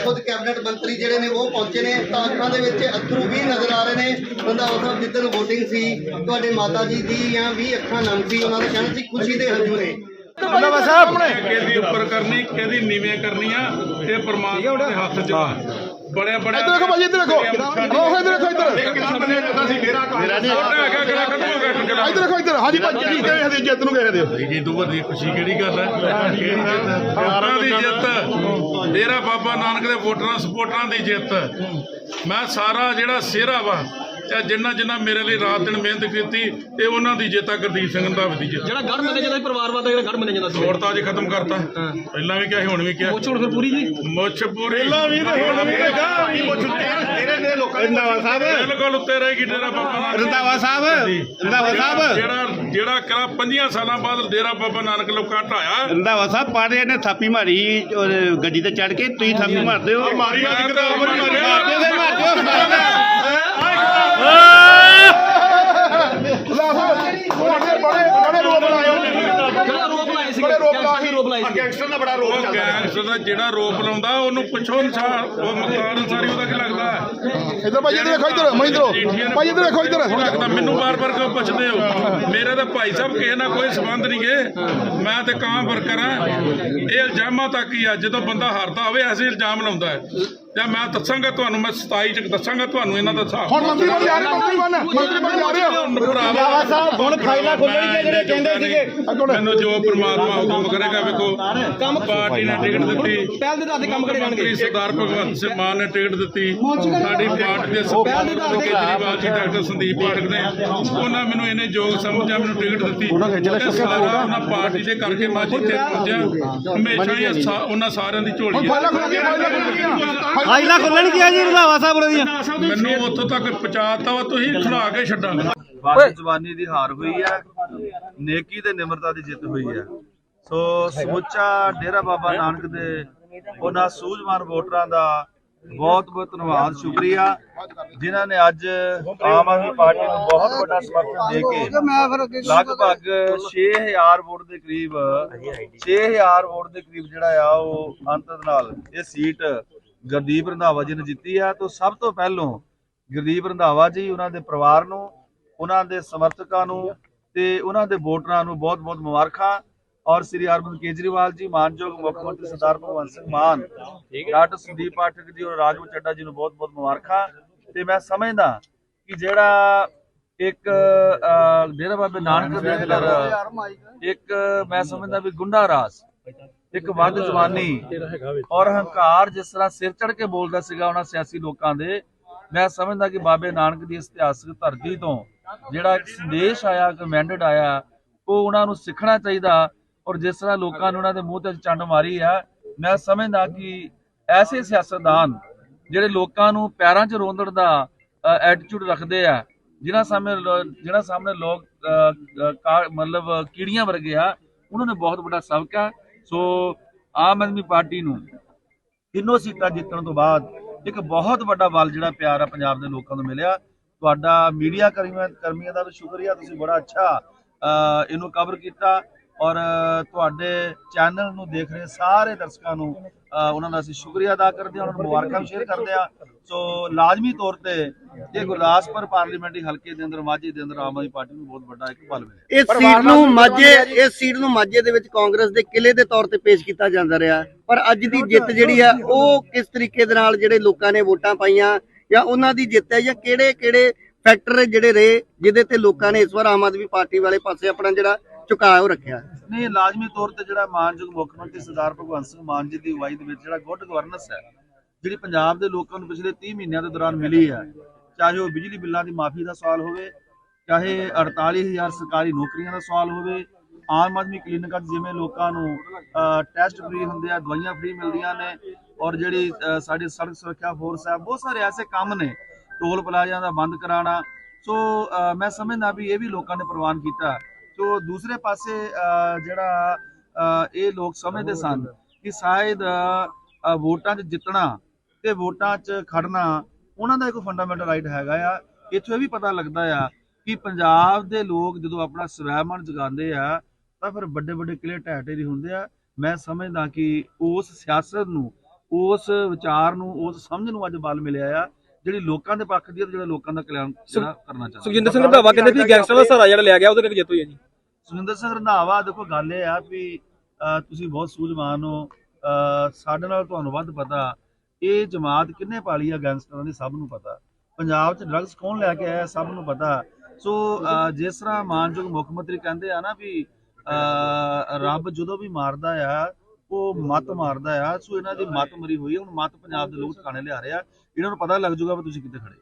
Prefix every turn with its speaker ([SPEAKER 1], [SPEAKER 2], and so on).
[SPEAKER 1] Cabinet ਮੰਤਰੀ ਜਿਹੜੇ ਨੇ ਉਹ ਪਹੁੰਚੇ ਨੇ। ਤਾਂ ਅੱਖਾਂ ਦੇ ਵਿੱਚ ਅੱਥਰੂ ਵੀ ਨਜ਼ਰ ਆ ਰਹੇ ਨੇ। ਰੰਧਾਵਾ ਸਾਹਿਬ ਜਿੱਦਣ VOTING ਸੀ ਤੁਹਾਡੇ ਮਾਤਾ ਜੀ ਦੀ ਜਾਂ ਵੀ ਅੱਖਾਂ ਨਮ ਸੀ ਉਹਨਾਂ ਦਾ ਕਹਿਣਾ ਸੀ ਖੁਸ਼ੀ ਦੇ ਹੰਝੂ ਨੇ।
[SPEAKER 2] ਰੰਧਾਵਾ ਸਾਹਿਬ।
[SPEAKER 3] ਕਿਹਦੀ ਉੱਪਰ ਕਰਨੀ ਕਿਹਦੀ ਨੀਵੇਂ ਕਰਨੀ ਆ ਇਹ ਪਰਮਾਤਮਾ ਦੇ ਹੱਥ 'ਚ। ਆ ਬੜੇ ਬੜੇ
[SPEAKER 2] ਇੱਧਰ ਦੇਖੋ ਭਾਜੀ ਇੱਧਰ ਦੇਖੋ। ਆਹ ਇੱਧਰ ਦੇਖੋ ਇੱਧਰ।
[SPEAKER 3] ਕਿਹੜਾ ਕੱਢੂਗਾ
[SPEAKER 2] ਇੱਧਰ ਦੇਖੋ ਇੱਧਰ। ਹਾਂਜੀ ਭਾਜੀ ਕੀ ਕਹੇ ਹਦੇ ਜਿੱਤ ਨੂੰ ਕਹੇ ਦਿਓ
[SPEAKER 3] ਇਹ ਤੋਂ ਵੱਡੀ ਖੁਸ਼ੀ ਕਿਹੜੀ ਗੱਲ ਹੈ? ਕਿਹੜੀ ਜਿੱਤ ਵੋਟਾਂ ਦੀ ਜਿੱਤ। ਡੇਰਾ ਬਾਬਾ ਨਾਨਕ ਦੇ ਵੋਟਰਾਂ ਸਪੋਰਟਰਾਂ ਦੀ ਜਿੱਤ। ਮੈਂ ਸਾਰਾ ਜਿਹੜਾ ਸਿਹਰਾ ਵਾ ਤੇ ਜਿੰਨਾ ਜਿੰਨਾ ਮੇਰੇ ਲਈ ਰਾਤ ਦਿਨ ਮਿਹਨਤ ਕੀਤੀ ਇਹ ਉਹਨਾਂ ਦੀ ਜਿੱਤ ਆ ਗੁਰਦੀਪ ਸਿੰਘ ਰੰਧਾਵੇ ਦੀ ਜਿੱਤ।
[SPEAKER 4] ਜਿਹੜਾ ਗੜ ਮੰਨਿਆ ਜਾਂਦਾ ਪਰਿਵਾਰਵਾਦ ਦਾ ਜਿਹੜਾ ਗੜ ਮੰਨਿਆ ਜਾਂਦਾ ਸੀ।
[SPEAKER 3] ਛੋੜ ਤਾਂ ਅੱਜ ਖਤਮ ਕਰਤਾ। ਪਹਿਲਾਂ ਵੀ ਕਿਹਾ ਸੀ ਹੁਣ ਵੀ ਕਿਹਾ।
[SPEAKER 4] ਛੋੜ ਫਿਰ ਪੂਰੀ ਜੀ?
[SPEAKER 3] ਮੁੱਛ ਪੂਰੀ। ਪਹਿਲਾਂ ਵੀ ਤੇ ਹੁਣ ਵੀ
[SPEAKER 2] ਰੰਧਾਵਾ ਸਾਹਿਬ।
[SPEAKER 3] ਬਿਲਕੁਲ ਉੱਤੇ ਰਹੇਗੀ ਡੇਰਾ ਬਾਬਾ
[SPEAKER 2] ਰੰਧਾਵਾ ਸਾਹਿਬ। ਰੰਧਾਵਾ ਸਾਹਿਬ।
[SPEAKER 3] ਜਿਹੜਾ ਜਿਹੜਾ ਕਰਾ 50 ਸਾਲਾਂ ਬਾਅਦ ਡੇਰਾ ਬਾਬਾ ਨਾਨਕ ਲੋਕਾਂ ਢਾਇਆ।
[SPEAKER 5] ਰੰਧਾਵਾ ਸਾਹਿਬ ਪਾੜੇ ਨੇ ਥਾਪੀ ਮਾਰੀ ਔਰ ਗੱਡੀ ਤੇ ਚੜ ਕੇ ਤੁਸੀਂ ਥਾਪੀ ਮਾਰਦੇ ਹੋ।
[SPEAKER 3] ਮਾਰੀ ਅੱਜ ਕਿਤਾਬ ਨਹੀਂ
[SPEAKER 5] ਮਾਰਦੇ ਹੋ, ਮਾਰਦੇ ਹੋ, ਮਾਰਦੇ ਹੋ।
[SPEAKER 2] ਤੁਹਾਡੇ ਬੜੇ ਬੜੇ ਰੋਪ ਲਾਏ ਉਹਨੇ
[SPEAKER 4] ਜਿਹੜਾ ਰੋਪ ਲਾਏ ਸੀ
[SPEAKER 2] ਬੜੇ ਰੋਪ ਲਾਏ
[SPEAKER 4] ਰੋਪ ਲਾਏ ਸੀ
[SPEAKER 2] ਗੈਂਗਸਟਰ ਦਾ ਬੜਾ ਰੋਪ
[SPEAKER 3] ਉਹ
[SPEAKER 2] ਚੱਲਦਾ
[SPEAKER 3] ਗੈਂਗਸਟਰ ਦਾ ਜਿਹੜਾ ਰੋਪ ਲਾਉਂਦਾ ਉਹਨੂੰ ਪੁੱਛੋ ਅਨਸਾਰ ਉਹ ਮਕਤਾਰ ਅਨਸਾਰੀ ਉਹਦਾ ਕੀ ਲੱਗਦਾ?
[SPEAKER 2] ਇੱਧਰ ਭਾਜੀ ਇੱਧਰ ਦੇਖੋ ਇੱਧਰ ਮਹਿੰਦਰੋ ਭਾਜੀ ਇੱਧਰ ਦੇਖੋ ਇੱਧਰ।
[SPEAKER 3] ਹੁਣ ਲੱਗਦਾ ਮੈਨੂੰ ਬਾਰ-ਬਾਰ ਕਿਉਂ ਪੁੱਛਦੇ ਹੋ? ਮੇਰੇ ਤਾਂ ਭਾਈ ਸਾਹਿਬ ਕਿਸੇ ਨਾਲ ਕੋਈ ਸਬੰਧ ਨਹੀਂ ਗੇ। ਮੈਂ ਤੇ ਕਾਂ ਵਰਕਰ ਆ ਇਹ ਇਲਜ਼ਾਮਾਂ ਤੱਕ ਹੀ ਆ ਜਦੋਂ ਬੰਦਾ ਹਾਰਦਾ ਹੋਵੇ ਐਸੇ ਇਲਜ਼ਾਮ ਲਾਉਂਦਾ ਹੈ। ਜਾਂ ਮੈਂ ਦੱਸਾਂਗਾ ਤੁਹਾਨੂੰ ਮੈਂ 27 ਚ ਦੱਸਾਂਗਾ ਤੁਹਾਨੂੰ ਇਹਨਾਂ ਦਾ ਹਿਸਾਬ।
[SPEAKER 2] ਹੁਣ ਮੰਤਰੀ ਬਣ ਜਾ ਰਹੇ ਮੰਤਰੀ ਬਣ ਮੰਤਰੀ ਬਣ ਜਾ ਰਹੇ
[SPEAKER 3] ਭਰਾਵਾ
[SPEAKER 5] ਸਾਹਿਬ ਹੁਣ ਫਾਈਲਾਂ ਖੋਲਣਗੇ ਜਿਹੜੇ ਕਹਿੰਦੇ ਸੀਗੇ।
[SPEAKER 3] ਮੈਨੂੰ ਜੋ ਪ੍ਰਮਾਤਮਾ ਹੁਕਮ ਕਰੇਗਾ ਵੇਖੋ ਕੰਮ ਪਾਰਟੀ ਨੇ ਟਿਕਟ ਦਿੱਤੀ।
[SPEAKER 4] ਪਹਿਲ ਦੇ ਦਾਦੇ ਕੰਮ ਕਰੇ ਜਾਣਗੇ।
[SPEAKER 3] ਸਰਦਾਰ ਭਗਵੰਤ ਸਿੰਘ ਮਾਨ ਨੇ ਟਿਕਟ ਦਿੱਤੀ। ਸਾਡੀ ਪਾਰਟੀ ਦੇ ਸਰਦਾਰ ਕੇਜਰੀਵਾਲ ਜੀ ਡਾਕਟਰ ਸੰਦੀਪ ਪਾਠਕ ਨੇ। ਉਹਨਾਂ ਮੈਨੂੰ ਇਹਨੇ ਯੋਗ ਸਮਝਿਆ ਮੈਨੂੰ ਟਿਕਟ ਦਿੱਤੀ। ਉਹਨਾਂ ਪਾਰਟੀ ਦੇ ਕਰਕੇ ਮੈਂ ਜਿੱਥੇ ਪਹੁੰਚਿਆ ਹਮੇਸ਼ਾ ਹੀ ਉਹਨਾਂ ਸਾਰਿਆਂ ਦੀ ਝੋਲੀ ਹੈ।
[SPEAKER 2] ਫਾਈਲਾਂ ਖੁੱਲ ਗਈਆਂ ਫਾਈਲਾਂ ਖੁੱਲ ਗਈਆਂ
[SPEAKER 5] ਫਾਈਲਾਂ ਖੋਲਣਗੀਆਂ ਜੀ ਰੰਧਾਵਾ ਸਾਹਿਬ ਦੀਆਂ।
[SPEAKER 3] ਮੈਨੂੰ ਉੱਥੋਂ ਤੱਕ ਪਹੁੰਚਾਤਾ ਵਾ ਤੁਸੀਂ ਖਿਲਾ ਕੇ ਛੱਡਾਂਗਾ
[SPEAKER 6] ਬਾਤ ਜ਼ਬਾਨੀ ਦੀ ਹਾਰ ਹੋਈ ਹੈ ਨੇਕੀ ਤੇ ਨਿਮਰਤਾ ਦੀ ਜਿੱਤ ਹੋਈ ਹੈ ਸੋ ਸਮੁੱਚਾ ਡੇਰਾ ਬਾਬਾ ਨਾਨਕ ਦੇ ਉਹਨਾਂ ਸੂਝਵਾਨ ਵੋਟਰਾਂ ਦਾ ਬਹੁਤ ਬਹੁਤ ਧੰਨਵਾਦ ਸ਼ੁਕਰੀਆ। ਜਿਨ੍ਹਾਂ ਨੇ ਅੱਜ ਆਮ ਆਦਮੀ ਪਾਰਟੀ ਨੂੰ ਬਹੁਤ ਵੱਡਾ ਸਮਰਥਨ ਦੇ ਕੇ ਲਗਭਗ 6000 ਵੋਟ ਦੇ ਕਰੀਬ 6000 ਵੋਟ ਦੇ ਕਰੀਬ ਜਿਹੜਾ ਆ ਉਹ ਅੰਤ ਨਾਲ ਇਹ ਸੀਟ ਗੁਰਦੀਪ ਰੰਧਾਵਾ ਜੀ ਨੇ ਜਿੱਤੀ ਆ ਤੋਂ ਸਭ ਤੋਂ ਪਹਿਲੋਂ ਗੁਰਦੀਪ ਰੰਧਾਵਾ ਜੀ ਉਹਨਾਂ ਦੇ ਪਰਿਵਾਰ ਨੂੰ ਉਹਨਾਂ ਦੇ ਸਮਰਥਕਾਂ ਨੂੰ ਤੇ ਉਹਨਾਂ ਦੇ ਵੋਟਰਾਂ ਨੂੰ ਬਹੁਤ-ਬਹੁਤ ਮੁਬਾਰਕਾਂ। ਔਰ ਸ੍ਰੀ ਅਰਵਿੰਦ ਕੇਜਰੀਵਾਲ ਜੀ ਮਾਨਯੋਗ ਮੁੱਖ ਮੰਤਰੀ ਸਰਦਾਰ ਭਗਵੰਤ ਸਿੰਘ ਮਾਨ ਡਾਕਟਰ ਸੰਦੀਪ ਪਾਠਕ ਜੀ ਔਰ ਰਾਜਵਰ ਚੱਡਾ ਜੀ ਨੂੰ ਬਹੁਤ-ਬਹੁਤ ਮੁਬਾਰਕਾਂ। ਤੇ ਮੈਂ ਸਮਝਦਾ ਕਿ ਜਿਹੜਾ ਇੱਕ ਡੇਰਾ ਬਾਬੇ ਨਾਨਕ ਦੇ ਅੰਦਰ ਇੱਕ ਮੈਂ ਸਮਝਦਾ ਵੀ ਗੁੰਡਾ ਰਾਜ ਇੱਕ ਵੱਧ ਜਵਾਨੀ ਔਰ ਹੰਕਾਰ ਜਿਸ ਤਰ੍ਹਾਂ ਸਿਰ ਚੜ ਕੇ ਬੋਲਦਾ ਸੀਗਾ ਉਹਨਾਂ ਸਿਆਸੀ ਲੋਕਾਂ ਦੇ ਮੈਂ ਸਮਝਦਾ ਕਿ ਬਾਬੇ ਨਾਨਕ ਦੀ ਇਤਿਹਾਸਕ ਧਰਤੀ ਤੋਂ ਜਿਹੜਾ ਇੱਕ ਸੰਦੇਸ਼ ਆਇਆ ਕਮੈਂਡਡ ਆਇਆ ਉਹ ਉਹਨਾਂ ਨੂੰ ਸਿੱਖਣਾ ਚਾਹੀਦਾ ਔਰ ਜਿਸ ਤਰ੍ਹਾਂ ਲੋਕਾਂ ਨੇ ਉਹਨਾਂ ਦੇ ਮੂੰਹ ਤੇ ਚੰਡ ਮਾਰੀ ਆ ਮੈਂ ਸਮਝਦਾ ਕਿ ਐਸੇ ਸਿਆਸਤਦਾਨ ਜਿਹੜੇ ਲੋਕਾਂ ਨੂੰ ਪੈਰਾਂ 'ਚ ਰੋਂਦਣ ਦਾ ਐਟੀਟਿਊਡ ਰੱਖਦੇ ਆ ਜਿਨ੍ਹਾਂ ਸਾਹਮਣੇ ਜਿਨ੍ਹਾਂ ਸਾਹਮਣੇ ਲੋਕ ਕਾ- ਮਤਲਬ ਕੀੜੀਆਂ ਵਰਗੇ ਆ ਉਹਨਾਂ ਨੇ ਬਹੁਤ ਵੱਡਾ ਸਬਕ ਆ। ਸੋ ਆਮ ਆਦਮੀ ਪਾਰਟੀ ਨੂੰ ਤਿੰਨੋਂ ਸੀਟਾਂ ਜਿੱਤਣ ਤੋਂ ਬਾਅਦ ਇੱਕ ਬਹੁਤ ਵੱਡਾ ਬਲ ਜਿਹੜਾ ਪਿਆਰ ਆ ਪੰਜਾਬ ਦੇ ਲੋਕਾਂ ਨੂੰ ਮਿਲਿਆ। ਤੁਹਾਡਾ ਮੀਡੀਆ ਕਰਮੀਆਂ ਕਰਮੀਆਂ ਦਾ ਵੀ ਸ਼ੁਕਰੀਆ, ਤੁਸੀਂ ਬੜਾ ਅੱਛਾ ਇਹਨੂੰ ਕਵਰ ਕੀਤਾ। ਔਰ ਤੁਹਾਡੇ ਚੈਨਲ ਨੂੰ ਦੇਖ ਰਹੇ ਸਾਰੇ ਦਰਸ਼ਕਾਂ ਨੂੰ ਉਹਨਾਂ ਦਾ ਅਸੀਂ ਸ਼ੁਕਰੀਆ ਅਦਾ ਕਰਦੇ ਹਾਂ ਉਹਨਾਂ ਨੂੰ ਮੁਬਾਰਕਾਂ ਸ਼ੇਅਰ ਕਰਦੇ ਆ ਸੋ ਲਾਜ਼ਮੀ ਤੌਰ ਤੇ ਇਹ ਗੁਰਦਾਸਪੁਰ ਪਾਰਲੀਮੈਂਟਰੀ ਹਲਕੇ ਦੇ ਅੰਦਰ ਮਾਝੇ ਦੇ ਅੰਦਰ ਆਮ ਆਦਮੀ ਪਾਰਟੀ ਨੂੰ ਬਹੁਤ ਵੱਡਾ ਇੱਕ ਬਲ ਮਿਲਿਆ।
[SPEAKER 1] ਇਸ ਸੀਟ ਨੂੰ ਮਾਝੇ ਇਸ ਸੀਟ ਨੂੰ ਮਾਝੇ ਦੇ ਵਿੱਚ ਕਾਂਗਰਸ ਦੇ ਕਿਲੇ ਦੇ ਤੌਰ ਤੇ ਪੇਸ਼ ਕੀਤਾ ਜਾਂਦਾ ਰਿਹਾ। ਪਰ ਅੱਜ ਦੀ ਜਿੱਤ ਜਿਹੜੀ ਆ ਉਹ ਕਿਸ ਤਰੀਕੇ ਦੇ ਨਾਲ ਜਿਹੜੇ ਲੋਕਾਂ ਨੇ ਵੋਟਾਂ ਪਾਈਆਂ ਜਾਂ ਉਹਨਾਂ ਦੀ ਜਿੱਤ ਹੈ ਜਾਂ ਕਿਹੜੇ ਕਿਹੜੇ ਫੈਕਟਰ ਜਿਹੜੇ ਰਹੇ ਜਿਹਦੇ ਤੇ ਲੋਕਾਂ ਨੇ ਇਸ ਵਾਰ ਆਮ ਆਦਮੀ ਪਾਰਟੀ ਵਾਲੇ ਪਾਸੇ ਆਪਣਾ ਜਿਹੜਾ ਝੁਕਾਅ ਰੱਖਿਆ।
[SPEAKER 6] ਨਹੀਂ, ਲਾਜ਼ਮੀ ਤੌਰ ਤੇ ਜਿਹੜਾ ਮਾਨਯੋਗ ਮੁੱਖ ਮੰਤਰੀ ਸਰਦਾਰ ਭਗਵੰਤ ਸਿੰਘ ਮਾਨ ਜੀ ਦੀ ਅਗਵਾਈ ਦੇ ਵਿੱਚ ਜਿਹੜਾ ਗੁੱਡ ਗਵਰਨੈਂਸ ਹੈ, ਜਿਹੜੀ ਪੰਜਾਬ ਦੇ ਲੋਕਾਂ ਨੂੰ ਪਿਛਲੇ 30 ਮਹੀਨਿਆਂ ਦੇ ਦੌਰਾਨ ਮਿਲੀ ਹੈ, ਚਾਹੇ ਉਹ ਬਿਜਲੀ ਬਿੱਲਾਂ ਦੀ ਮਾਫੀ ਦਾ ਸਵਾਲ ਹੋਵੇ, ਚਾਹੇ 48000 ਸਰਕਾਰੀ ਨੌਕਰੀਆਂ ਦਾ ਸਵਾਲ ਹੋਵੇ, ਆਮ ਆਦਮੀ ਕਲੀਨਿਕਾਂ ਜਿਵੇਂ ਲੋਕਾਂ ਨੂੰ ਟੈਸਟ ਫ੍ਰੀ ਹੁੰਦੇ ਆ, ਦਵਾਈਆਂ ਫ੍ਰੀ ਮਿਲਦੀਆਂ ਨੇ ਔਰ ਜਿਹੜੀ ਸਾਡੀ ਸੜਕ ਸੁਰੱਖਿਆ ਫੋਰਸ ਹੈ, ਬਹੁਤ ਸਾਰੇ ਐਸੇ ਕੰਮ ਨੇ, ਟੋਲ ਪਲਾਜ਼ਿਆਂ ਦਾ ਬੰਦ ਕਰਾਉਣਾ। ਸੋ ਮੈਂ ਸਮਝਦਾ ਵੀ ਇਹ ਵੀ ਲੋਕਾਂ ਨੇ ਪ੍ਰਵਾਨ ਕੀਤਾ। ਸੋ ਦੂਸਰੇ ਪਾਸੇ ਜਿਹੜਾ ਇਹ ਲੋਕ ਸਮਝਦੇ ਸਨ ਕਿ ਸ਼ਾਇਦ ਵੋਟਾਂ 'ਚ ਜਿੱਤਣਾ ਤੇ ਵੋਟਾਂ 'ਚ ਖੜਨਾ ਉਹਨਾਂ ਦਾ ਇੱਕ ਫੰਡਾਮੈਂਟਲ ਰਾਈਟ ਹੈਗਾ ਆ। ਇੱਥੋਂ ਇਹ ਵੀ ਪਤਾ ਲੱਗਦਾ ਆ ਕਿ ਪੰਜਾਬ ਦੇ ਲੋਕ ਜਦੋਂ ਆਪਣਾ ਸਵੈਮਾਨ ਜਗਾਉਂਦੇ ਆ ਤਾਂ ਫਿਰ ਵੱਡੇ ਵੱਡੇ ਕਿਲੇ ਢਹਿ ਢੇਰੀ ਹੁੰਦੇ ਆ। ਮੈਂ ਸਮਝਦਾ ਕਿ ਉਸ ਸਿਆਸਤ ਨੂੰ ਉਸ ਵਿਚਾਰ ਨੂੰ ਉਸ ਸਮਝ ਨੂੰ ਅੱਜ ਬਲ ਮਿਲਿਆ ਆ ਜਿਹੜੀ ਲੋਕਾਂ ਦੇ ਪੱਖ ਦੀ ਹੈ ਤੇ ਜਿਹੜਾ ਲੋਕਾਂ ਦਾ ਕਲਿਆਣ ਜਿਹੜਾ ਕਰਨਾ ਚਾਹੁੰਦਾ।
[SPEAKER 4] ਸੁਖਜਿੰਦਰ ਸਿੰਘ ਰੰਧਾਵਾ ਕਹਿੰਦੇ ਵੀ ਗੈਂਗਸਟਰ ਦਾ ਸਹਾਰਾ ਜਿਹੜਾ ਲਿਆ ਗਿਆ ਉਹਦੇ ਨਾਲ ਜਿੱਤ ਹੋਈ ਹੈ ਜੀ।
[SPEAKER 6] ਸੁਖਿੰਦਰ ਸਿੰਘ ਰੰਧਾਵਾ, ਦੇਖੋ ਗੱਲ ਇਹ ਆ ਵੀ ਤੁਸੀਂ ਬਹੁਤ ਸੂਝਵਾਨ ਹੋ। ਸਾਡੇ ਨਾਲ ਤੁਹਾਨੂੰ ਵੱਧ ਪਤਾ, ਇਹ ਜਮਾਤ ਕਿੰਨੇ ਪਾਲੀ ਆ ਗੈਂਗਸਟਰਾਂ ਦੀ ਸਭ ਨੂੰ ਪਤਾ। ਪੰਜਾਬ 'ਚ ਡਰੱਗਸ ਕੌਣ ਲੈ ਕੇ ਆਇਆ, ਸਭ ਨੂੰ ਪਤਾ। ਸੋ ਜਿਸ ਤਰ੍ਹਾਂ ਮਾਨਯੋਗ ਮੁੱਖ ਮੰਤਰੀ ਕਹਿੰਦੇ ਆ ਨਾ ਵੀ ਰੱਬ ਜਦੋਂ ਵੀ ਮਾਰਦਾ ਆ, ਉਹ ਮਤ ਮਾਰਦਾ ਆ। ਸੋ, ਇਹਨਾਂ ਦੀ ਮਤ ਮਰੀ ਹੋਈ ਹੈ ਹੁਣ ਮਤ ਪੰਜਾਬ ਦੇ ਲੋਕ ਟਿਕਾਣੇ ਲਿਆ ਰਹੇ ਆ। ਇਹਨਾਂ ਨੂੰ ਪਤਾ ਲੱਗ ਜੂਗਾ ਵੀ ਤੁਸੀਂ ਕਿੱਥੇ ਖੜੇ